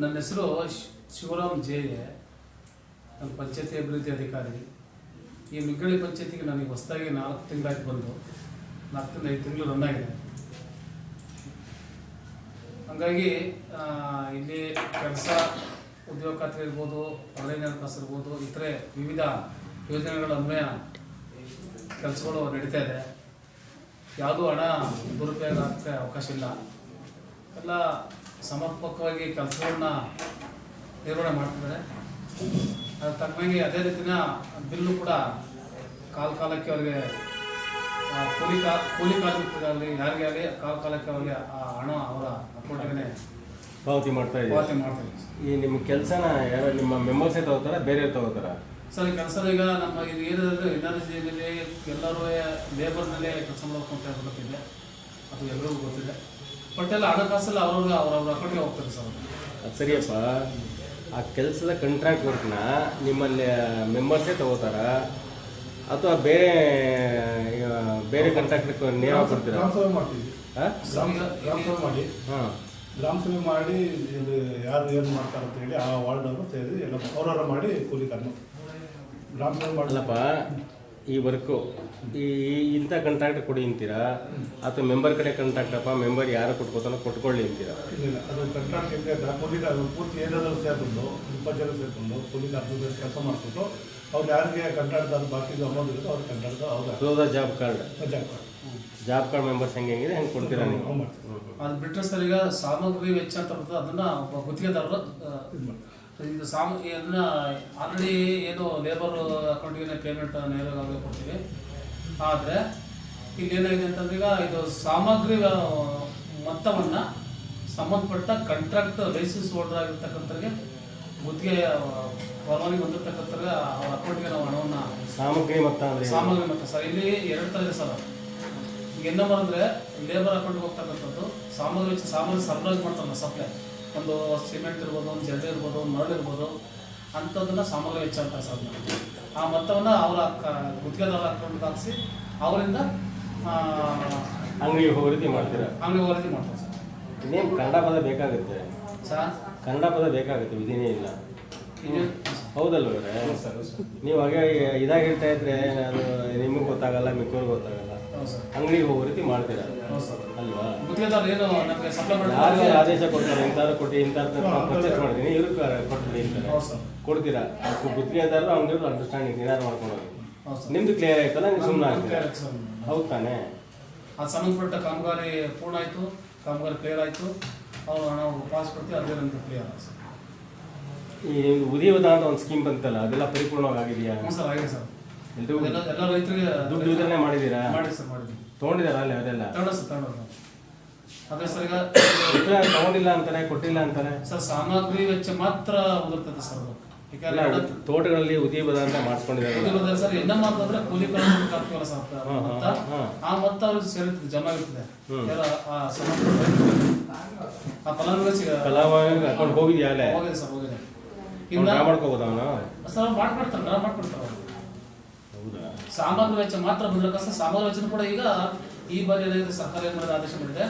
ನನ್ನ ಹೆಸರು Shivaram J A ನಾನು ಪಂಚಾಯತಿ ಅಭಿವೃದ್ಧಿ ಅಧಿಕಾರಿ. ಈ ಮಿಗ್ಗಳಿ ಪಂಚಾಯತಿಗೆ ನನಗೆ ಹೊಸದಾಗಿ ನಾಲ್ಕು ತಿಂಗಳಾಗಿ ಬಂದು ನಾಲ್ಕರಿಂದ ಐದು ತಿಂಗಳು ರನ್ ಆಗಿದೆ. ಹಂಗಾಗಿ ಇಲ್ಲಿ ಕೆಲಸ, ಉದ್ಯೋಗ ಖಾತ್ರಿ ಇರ್ಬೋದು ಆನ್ಲೈನ್ ಹಣಕಾಸು ಇರ್ಬೋದು ಇತರೆ ವಿವಿಧ ಯೋಜನೆಗಳ ಅನ್ವಯ ಕೆಲಸಗಳು ನಡೀತಾ ಇದೆ. ಯಾವುದೂ ಹಣ ದುರುಪಯೋಗ ಆಗಕ್ಕೆ ಅವಕಾಶ ಇಲ್ಲ. ಎಲ್ಲ ಸಮರ್ಪಕವಾಗಿ ಕೆಲಸಗಳನ್ನ ನಿರ್ವಹಣೆ ಮಾಡ್ತಿದ್ದಾರೆ. ಅದ್ರ ತಕ್ಕಂಗೆ ಅದೇ ರೀತಿನ ಬಿಲ್ಲು ಕೂಡ ಕಾಲ ಕಾಲಕ್ಕೆ ಅವರಿಗೆ ಆ, ಕೂಲಿ ಕಾ ಕೂಲಿ ಕಾರ್ಮಿಕರಾಗಲಿ ಯಾರಿಗೆ ಆಗಲಿ ಕಾಲ ಕಾಲಕ್ಕೆ ಅವ್ರಿಗೆ ಆ ಹಣ ಅವರ ಅಕೌಂಟಿಗೆ ಪಾವತಿ ಮಾಡ್ತಾ ಇದ್ದೀವಿ ಪಾವತಿ ಮಾಡ್ತಾ ಈ ನಿಮ್ಮ ಕೆಲಸನ ಯಾರು ನಿಮ್ಮ ಮೆಂಬರ್ಸೇ ತಗೋತಾರ ಬೇರೆ ತಗೋತಾರ? ಸರ್ ಈ ಕೆಲಸ ಈಗ ನಮ್ಮ ಇದು ಏನಿದೆ ಎನರ್ಜಿಯಲ್ಲಿ ಎಲ್ಲರೂ ಲೇಬರ್ನಲ್ಲೇ ಕೆಲಸ ಮಾಡಬೇಕು ಅಂತ ಗೊತ್ತಿದೆ ಅದು ಎಲ್ಲರಿಗೂ ಗೊತ್ತಿದೆ. ಬಟ್ ಎಲ್ಲ ಹಣಕಾಸೆಲ್ಲ ಅವ್ರವ್ರಿಗೆ ಅವ್ರವ್ರ ಅಕೌಂಟ್ಗೆ ಹೋಗ್ತಾರೆ ಸರ್. ಅದು ಸರಿಯಪ್ಪ. ಆ ಕೆಲಸದ ಕಂಟ್ರಾಕ್ಟ್ ವರ್ಕ್ನ ನಿಮ್ಮಲ್ಲಿ ಮೆಂಬರ್ಸೇ ತಗೋತಾರ? ಅಥವಾ ಬೇರೆ ಈಗ ಬೇರೆ ಕಂಟ್ರಾಕ್ಟ್ ನೇರ ಕೊಡ್ತೀರಾ? ಗ್ರಾಮ ಸಭೆ ಮಾಡ್ತೀವಿ. ಹಾಂ ಗ್ರಾಮ ಗ್ರಾಮ ಸಭೆ ಮಾಡಿ. ಹಾಂ. ಗ್ರಾಮ ಸಭೆ ಮಾಡಿ ಇದು ಯಾರು ಏನು ಮಾಡ್ತಾರೆ ಅಂತ ಹೇಳಿ ಆ ವಾರ್ಡ್ ಅವರು ಸೇರಿ ಎಲ್ಲ ಅವ್ರವ್ರ ಮಾಡಿ ಕೂಲಿ ಕಾರ್ಮಿಕ ಗ್ರಾಮ ಸಭೆ ಮಾಡಲಪ್ಪ ಈ ವರ್ಕು. ಈ ಇಂಥ ಕಂಟ್ರಾಕ್ಟ್ ಕೊಡಿ ಅಂತೀರಾ? ಅಥವಾ ಮೆಂಬರ್ ಕಡೆ ಕಂಟ್ರಾಕ್ಟ್ ಅಪ್ಪ ಮೆಂಬರ್ ಯಾರು ಕೊಟ್ಕೋತಾನೋ ಕೊಟ್ಕೊಳ್ಳಿ ಅಂತೀರಾ? ಇಲ್ಲ ಅದು ಕಂಟ್ರಾಕ್ಟ್ ಹೆಂಗೆ ಕೂಲಿ ಕಾರ್ಮಿಕ ಪೂರ್ತಿ ಏರಿಯಾದಲ್ಲಿ ಸೇರ್ಕೊಂಡು ಇಪ್ಪತ್ತು ಜನ ಸೇರ್ಕೊಂಡು ಪೊಲೀಸ್ ಕಾರ್ಮಿಕ ಕೆಲಸ ಮಾಡಿಸ್ಬಿಟ್ಟು ಅವ್ರು ಯಾರಿಗೆ ಕಂಟ್ರಾಕ್ಟ್ ಅದು ಬಾಕಿ ಅಮೌಂಟ್ ಇರುತ್ತೋ ಅವ್ರು contract job close job card ಜಾಗ ಜಾಬ್ ಕಾರ್ಡ್ ಮೆಂಬರ್ಸ್ ಹೆಂಗೆ ಹೆಂಗಿದೆ ಹೆಂಗೆ ಕೊಡ್ತೀರಾ ನೀವು? ಅವ್ರು ಅದು ಬಿಟ್ಟರೆ ಸರ್ ಈಗ ಸಾಮಗ್ರಿ ವೆಚ್ಚ ಅಂತ ಅದನ್ನು ಅದನ್ನ ಒಬ್ಬ ಗುತ್ತಿಗೆದಾರರು ಇದು ಮಾಡ್ತಾರೆ. ಇದು ಸಾಮ ಇದನ್ನ ಆಲ್ರೆಡಿ ಏನು ಲೇಬರ್ ಅಕೌಂಟಿಗೆ ಪೇಮೆಂಟ್ ನೇರವಾಗಿ ಕೊಡ್ತೀವಿ. ಆದರೆ ಇಲ್ಲಿ ಏನಾಗಿದೆ ಅಂತಂದ್ರೆ ಈಗ ಇದು ಸಾಮಗ್ರಿ ಮೊತ್ತವನ್ನು ಸಂಬಂಧಪಟ್ಟ ಕಾಂಟ್ರಾಕ್ಟ್ ಲೈಸೆನ್ಸ್ ಹೋಲ್ಡರ್ ಆಗಿರ್ತಕ್ಕಂಥವ್ರಿಗೆ ಗುತ್ತಿಗೆ ಪರವಾನಗಿ ಹೊಂದಿರ್ತಕ್ಕಂಥವ್ರಿಗೆ ಅವ್ರ ಅಕೌಂಟ್ಗೆ ನಾವು ಹಣವನ್ನು ಸಾಮಗ್ರಿ ಮೊತ್ತ? ಸಾಮಗ್ರಿ ಮೊತ್ತ. ಸರ್ ಇಲ್ಲಿ ಎರಡು ಥರ ಇದೆ ಸರ್. ಈಗ ಏನಂದ್ರೆ ಅಂದರೆ ಲೇಬರ್ ಅಕೌಂಟ್ಗೆ ಹೋಗ್ತಕ್ಕಂಥದ್ದು ಸಾಮಗ್ರಿ ಸಾಮಗ್ರಿ ಸಪ್ಲೈ ಮಾಡ್ತಾರಲ್ಲ ಸಪ್ಲೈ ಒಂದು ಸಿಮೆಂಟ್ ಇರ್ಬೋದು ಒಂದು ಜಲ್ಲಿ ಇರ್ಬೋದು ಒಂದು ಮರಳು ಇರ್ಬೋದು ಅಂಥದ್ದನ್ನ ಸಾಮಗ್ರಿ ವೆಚ್ಚ ಅಂತ ಸರ್. ಆ ಮೊತ್ತವನ್ನು ಅವರ ಗುತ್ತಿಗೆದಾರರ ಅಕೌಂಟ್ಗೆ ಹಾಕಿಸಿ ಅವರಿಂದ ಅಂಗಡಿ ಹೋಗಿ ರೀತಿ ಮಾಡ್ತೀರಾ? ಅಂಗಡಿ ಹೋರಿತಿ ಮಾಡ್ತಾರೆ ಸರ್. ಇನ್ನೇನು ಕನ್ನಡ ಪದ ಬೇಕಾಗುತ್ತೆ? ಸರ್? ಕನ್ನಡ ಪದ ಬೇಕಾಗುತ್ತೆ ವಿಧಿನೇ ಇಲ್ಲ. ಹೌದಲ್ವ ಸರ್ ನೀವು ಹಾಗೆ ಇದಾಗಿ ಹೇಳ್ತಾ ಇದ್ರೆ ನಾನು ನಿಮಗೆ ಗೊತ್ತಾಗಲ್ಲ ಮಿಕ್ಕವ್ರಿಗೆ ಗೊತ್ತಾಗಲ್ಲ. ಅಂಗಡಿಗೆ ಹೋಗೋ ರೀತಿ ಮಾಡ್ತೀರಾ? ಅಲ್ವಾ? ಯಾರು ಆದೇಶ ಕೊಡ್ತಾರೆ? ಇಂಥವ್ರು ಕೊಟ್ಟು ಇಂಥವ್ರು ಪರ್ಚೇಸ್ ಮಾಡ್ತೀನಿ. ಇವ್ರಿಗೆ ಕೊಟ್ಬಿಡಿ ಅಂತಾರೆ. ಕೊಡ್ತೀರಾ? ಗುತ್ತಿಗೆದಾರರು ಅಂಗಡಿಯವ್ರು ಅಂಡರ್ಸ್ಟ್ಯಾಂಡಿಂಗ್ ಏನಾದ್ರು ಹೌದು ಸರ್. ನಿಮ್ದು ಕ್ಲಿಯರ್ ಆಯ್ತಲ್ಲ? ನೀವು ಸುಮ್ಮನೆ ಆಗ್ತೀರಾ? ಹೌದು ತಾನೇ. ಅದು ಸಂಬಂಧಪಟ್ಟ ಕಾಮಗಾರಿ ಪೂರ್ಣ ಆಯಿತು. ಕಾಮಗಾರಿ ಕ್ಲಿಯರ್ ಆಯಿತು. ಅವ್ರು ಹಣ ಪಾಸ್ ಕೊಡ್ತೀವಿ ಅದೇ ನಮ್ದು ಕ್ಲಿಯರ್ ಈ ಉದಯೋದ ಅಂತ ಒಂದು ಸ್ಕೀಮ್ ಬಂತಲ್ಲ ಅದೆಲ್ಲ ಪರಿಪೂರ್ಣವಾಗಿದೆಯಾ ಸರ್ ಆಗಿದೆ ಸರ್. ಎಲ್ಲ ಎಲ್ಲ ರೈತರಿಗೆ ದುಡ್ಡು ವಿತರಣೆ ಮಾಡಿದ್ದೀರಾ? ಮಾಡಿ ಸರ್ ಮಾಡಿದ್ವಿ ತೊಗೊಂಡಿದಾರ ಅಲ್ಲಿ ಅದೆಲ್ಲ ತಗೊಂಡ ಸರ್ ಅದೇ ಸರ್ ಈಗ ತಗೊಂಡಿಲ್ಲ ಅಂತಾರೆ ಕೊಟ್ಟಿಲ್ಲ ಅಂತಾರೆ? ಸರ್ ಸಾಮಗ್ರಿ ವೆಚ್ಚ ಮಾತ್ರ ಉದುರ್ತದೆ ಸರ್ ಅದು. ತೋಟಗಳಲ್ಲಿ ಉದಯೋಗ ಅಂತ ಮಾಡಿಸ್ಕೊಂಡಿದ್ದಾರೆ. ಸರ್ ಏನಮ್ಮ ಮಾತಂದ್ರೆ ಕೂಲಿ ಕಾರ್ಮಿಕ ಹಾಕ್ತೀವಲ್ಲ ಸರ್ ಹಾ, ಹಾ, ಮೊತ್ತ ಹಾ. ಆ ಮೊತ್ತ ಅವ್ರಿಗೆ ಸೇರಿರ್ತದೆ ಜಮಾ ಹ್ಮ್. ಯಾರ ಆ ರೈತರಿಗೆ. ಆ ಫಲಾನುಭವಿ ಸಿಗ ಕಲಾವಿದ ಅಕೌಂಟ್ ಹೋಗಿದ್ಯಾ ಅಲ್ಲೇ? ಹೋಗಿದೆ ಸರ್ ಹೋಗಿದೆ. ಅವ್ನು ಇನ್ನ ಡ್ರಾ ಮಾಡ್ಕೋಬೋದ ಅವನು? ಸರ್ ಮಾಡ್ಕೊಡ್ತಾರೆ ಡ್ರಾ ಮಾಡ್ಕೊಡ್ತಾರೆ ಅವ್ರು ಸಾಮಗ್ರಿ ವೆಚ್ಚ ಮಾತ್ರ ಬಿಡಬೇಕು ಕಷ್ಟ ಸಾಮಾನ್ಯ ವೆಚ್ಚ ಕೂಡ ಈಗ ಈ ಬಾರಿ ಸರ್ಕಾರ ಏನು ಮಾಡಿದ ಆದೇಶ ಮಾಡಿದೆ.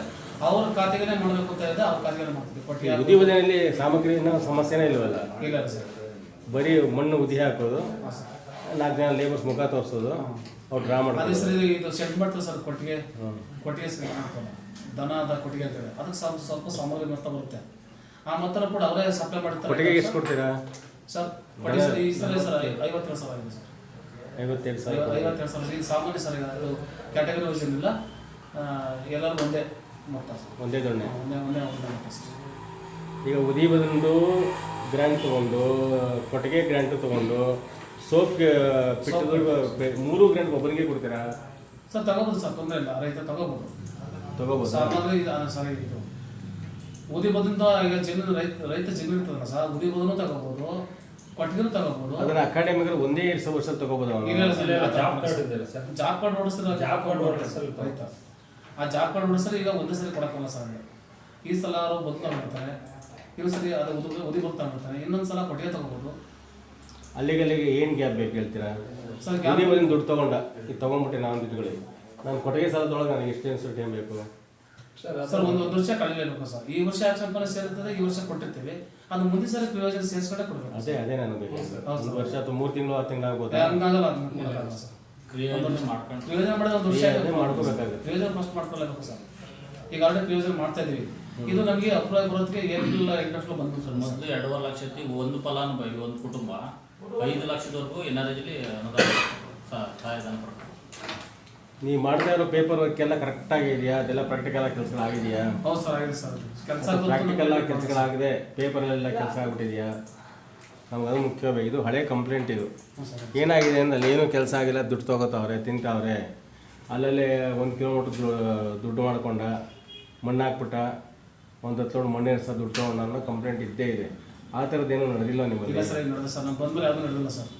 ಅವ್ರ ಖಾತೆಗೆ ಮಾಡಬೇಕು ಅಂತ ಇದೆ ಅವ್ರ ಖಾತೆಗೆ ಮಾಡ್ತೀವಿ. ಕೊಟ್ಟಿಗೆ ಉದ್ಯೋಗದಲ್ಲಿ ಸಾಮಗ್ರಿನ ಸಮಸ್ಯೆನೇ ಇಲ್ಲವಲ್ಲ? ಇಲ್ಲ ಸರ್. ಬರೀ ಮಣ್ಣು ಉದಿ ಹಾಕೋದು ನಾಲ್ಕು ಜನ ಲೇಬರ್ಸ್ ಮುಖ ತೋರಿಸೋದು ಅವ್ರು ಡ್ರಾ ಅದೇ ಮಾಡೋದು ಸರ್ ಇದು- ಸೆಟ್ ಮಾಡ್ತಾರೆ ಸರ್ ಕೊಟ್ಟಿಗೆ. ಕೊಟ್ಟಿಗೆ ಸರಿ ದನ ದನದ ಕೊಟ್ಟಿಗೆ ಅಂತೇಳಿ ಅದಕ್ಕೆ ಸ್ವಲ್ಪ ಸ್ವಲ್ಪ ಸಾಮಗ್ರಿ ಮೊತ್ತ ಬರುತ್ತೆ. ಆ ಮೊತ್ತ ಕೂಡ ಅವರೇ ಸಪ್ಲೈ ಮಾಡ್ತಾರೆ. ಕೊಟ್ಟಿಗೆ ಎಷ್ಟು ಕೊಡ್ತೀರಾ? ಸರ್ ಕೊಟ್ಟಿಗೆ ಸರ್ ಈ ಸಲ ಸರ್ ಐವತ್ತು ಸಾವಿರ ಆಗಿದೆ ಸರ್. ಐವತ್ತೆರಡು ಐವ- ಸಾವಿರ ಐವತ್ತೆರಡು ಸಾವಿರ. ಇದು ಸಾಮಾನ್ಯ ಸರ್ ಇದು ಕ್ಯಾಟಗರಿ ವೈಸ್ ಏನಿಲ್ಲ. ಎಲ್ಲರೂ ಒಂದೇ ಮೊತ್ತ. ಒಂದೇ ದೊಣ್ಣೆ. ಒಂದೇ ಒಂದೇ ಒಂದೇ ಮೊತ್ತ ಸರ್. ಈಗ ಉದಿ ಬಂದು ಗ್ರ್ಯಾಂಟ್ ತೊಗೊಂಡು ಕೊಟ್ಟಿಗೆ ಗ್ರ್ಯಾಂಟ್ ತೊಗೊಂಡು ಸೋಪ್ ಪಿಟ್ಟದು ಮೂರು ಗ್ರ್ಯಾಂಡ್ ಒಬ್ಬರಿಗೆ ಕೊಡ್ತೀರಾ? ಸರ್ ತಗೋಬೋದು ಸರ್ ತೊಂದರೆ ಇಲ್ಲ. ರೈತ ತಗೋಬೋದು. ತಗೋಬೋದು? ಸಾಮಾನ್ಯ ಇದು ಸರ್ ಇದು. ಉದಿ ಬದಿಂದ ಈಗ ಜಮೀನು ರೈತ ರೈತ ಜಮೀನು ಇರ್ತದಲ್ಲ ಸರ್ ಉದಿ ಬದನು ತಗೋಬೋದು. ಕೊಟ್ಟಿಗೆನೂ ತಗೋಬಹುದು ಅದನ್ನ ಅಕಾಡೆಮಿಗಳು ಒಂದೇ ಎರಡು ವರ್ಷ ತಗೋಬಹುದು ಜಾಬ್ ಕಾರ್ಡ್ ಇದೆಯಲ್ಲ ಸರ್. ಜಾಬ್ ಕಾರ್ಡ್ ಓಡಿಸಿದ್ರೆ ಜಾಬ್ ಕಾರ್ಡ್ ಸ್ವಲ್ಪ ಆಯ್ತಾ? ಆ ಜಾಬ್ ಕಾರ್ಡ್ ಓಡಿಸಿದ್ರೆ ಈಗ ಒಂದೇ ಸರಿ ಕೊಡಕ್ಕಲ್ಲ ಸರ್ ಈ ಸಲ ಅವರು ಬದುಕ ಮಾಡ್ತಾರೆ ಇನ್ನೊಂದು ಸರಿ ಅದು ಉದಿ ಉದಿ ಬರ್ತಾ ಮಾಡ್ತಾರೆ ಇನ್ನೊಂದು ಸಲ ಕೊಟ್ಟಿಗೆ ತಗೋಬಹುದು ಅಲ್ಲಿಗೆ ಅಲ್ಲಿಗೆ ಏನು ಗ್ಯಾಪ್ ಬೇಕು ಹೇಳ್ತೀರಾ? ಸರ್ ಗ್ಯಾಪ್ ದುಡ್ಡು ತಗೊಂಡ. ಇದು ತಗೊಂಡ್ಬಿಟ್ಟೆ ನಾನು ದುಡ್ಡುಗಳಿಗೆ. ನಾನು ಕೊಟ್ಟಿಗೆ ಸಾಲದೊಳಗೆ ನನಗೆ ಎಷ್ಟು ಅನ್ಸೋ ಟೈಮ್ ಬೇಕು? ಸರ್ ಒಂದು ಒಂದು ವರ್ಷ ಕಳಿಲೇಬೇಕು ಸರ್. ಈ ವರ್ಷ ಯಾಕೆ ಸಂಪನ್ನ ಸೇರುತ್ತದೆ ಈ ವರ್ಷ ಕೊಟ್ಟಿರ್ತೀವಿ. ಅದು ಮುಂದಿನ ಸಲ ಪ್ರಯೋಜನ ಸೇರಿಸ್ಕೊಂಡೆ ಕೊಡ್ಬೇಕು ಅದೇ ಅದೇ ನಾನು ಬೇಕು ಸರ್. ಒಂದು ವರ್ಷ ಅಥವಾ ಮೂರು ತಿಂಗಳು ಆರು ತಿಂಗಳು ಆಗ್ಬೋದು? ಹಂಗಾಗಲ್ಲ ಪ್ರಯೋಜನ ಮಾಡೋದು ಒಂದು ವರ್ಷ ಪ್ರಯೋಜನ ಮಾಡ್ಕೋಬೇಕಾಗುತ್ತೆ. ಪ್ರಯೋಜನ ಫಸ್ಟ್ ಮಾಡ್ಕೊಳ್ಬೇಕು ಸರ್. ಈಗ ಆಲ್ರೆಡಿ ಪ್ರಯೋಜನ ಮಾಡ್ತಾ ಇದೀವಿ ಇದು ನಮಗೆ ಅಪ್ರೂವ್ ಬರೋದಕ್ಕೆ ಏಪ್ರಿಲ್ ಎಂಟು ಬಂತು ಸರ್. ಮೊದಲು ಎರಡೂವರೆ ಲಕ್ಷಕ್ಕೆ ಒಂದು ಫಲಾನುಭವಿ ಒಂದು ಕುಟುಂಬ. ಐದು ಲಕ್ಷದವರೆಗೂ ಎನ್ ಆರ್ ಐಜಲ್ಲಿ ಅನುದಾನ ಸಹ- ಸಹಾಯಧನ ಕೊಡ್ತಾರೆ. ನೀವು ಮಾಡ್ತಾ ಇರೋ ಪೇಪರ್ ವರ್ಕ್ ಎಲ್ಲ ಕರೆಕ್ಟ್ ಆಗಿದೆಯಾ ಅದೆಲ್ಲ ಪ್ರಾಕ್ಟಿಕಲ್ ಆಗಿ ಕೆಲಸಗಳಾಗಿದೆಯಾ? ಹೌದು ಸರ್ ಆಗಿದೆ ಸರ್. ಕೆಲಸ ಪ್ರಾಕ್ಟಿಕಲ್ ಆಗಿ ಕೆಲಸಗಳಾಗಿದೆ ಪೇಪರಲ್ಲೆಲ್ಲ ಕೆಲಸ ಆಗ್ಬಿಟ್ಟಿದೆಯಾ? ನಮ್ಗೆ ಅದು ಮುಖ್ಯವಾಗಿ ಇದು ಹಳೆ ಕಂಪ್ಲೇಂಟ್ ಇದು. ಏನಾಗಿದೆ ಅಂದ್ರೆ ಅಲ್ಲಿ ಏನೂ ಕೆಲಸ ಆಗಿಲ್ಲ ದುಡ್ಡು ತಗೋತಾವ್ರೆ ತಿಂತಾವ್ರೆ. ಅಲ್ಲಲ್ಲೇ ಒಂದು ಕಿಲೋಮೀಟ್ರ್ ದುಡ್ಡು ಮಾಡ್ಕೊಂಡ ಮಣ್ಣು ಹಾಕ್ಬಿಟ್ಟ ಒಂದು ಹತ್ತು ಮಣ್ಣು ಎರ್ಸ ದುಡ್ಡು ತಗೊಂಡ ಅನ್ನೋ ಕಂಪ್ಲೇಂಟ್ ಇದ್ದೇ ಇದೆ. ಆ ಥರದ್ದೇನು ನಡೆದಿಲ್ಲ ನಿಮ್ಮಲ್ಲಿ? ಸರ್ ಈಗ ನಡೆದ ಸರ್. ನಾವು ಬಂದ್ಮೇಲೆ ಯಾವುದು ನಡೆದಿಲ್ಲ ಸರ್.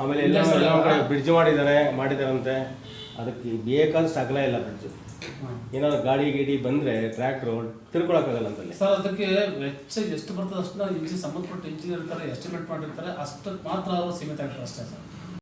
ಆಮೇಲೆ ಎಲ್ಲ ಎಲ್ಲ ಕಡೆ ಬ್ರಿಡ್ಜ್ ಮಾಡಿದ್ದಾರೆ ಮಾಡಿದಾರಂತೆ ಅದಕ್ಕೆ ಬೇಕಾದ ಸಗಲ ಇಲ್ಲ ಬ್ರಿಡ್ಜ್. ಏನಾದ್ರು ಗಾಡಿ ಗೀಡಿ ಬಂದ್ರೆ ಟ್ರ್ಯಾಕ್ಟರ್ ತಿರ್ಕೊಳಕ್ಕಾಗಲ್ಲ ಅಂತಲ್ಲಿ. ಸರ್ ಅದಕ್ಕೆ ವೆಚ್ಚ ಎಷ್ಟು ಬರ್ತದೆ ಅಷ್ಟು ಇಂಜಿನ್ ಸಂಬಂಧಪಟ್ಟ ಇಂಜಿನಿಯರ್ ಇರ್ತಾರೆ ಎಸ್ಟಿಮೇಟ್ ಮಾಡಿರ್ತಾರೆ ಅಷ್ಟಕ್ಕೆ ಮಾತ್ರ ಅವರು ಸೀಮಿತ ಆಗ್ತಾರೆ ಅಷ್ಟೇ ಸರ್.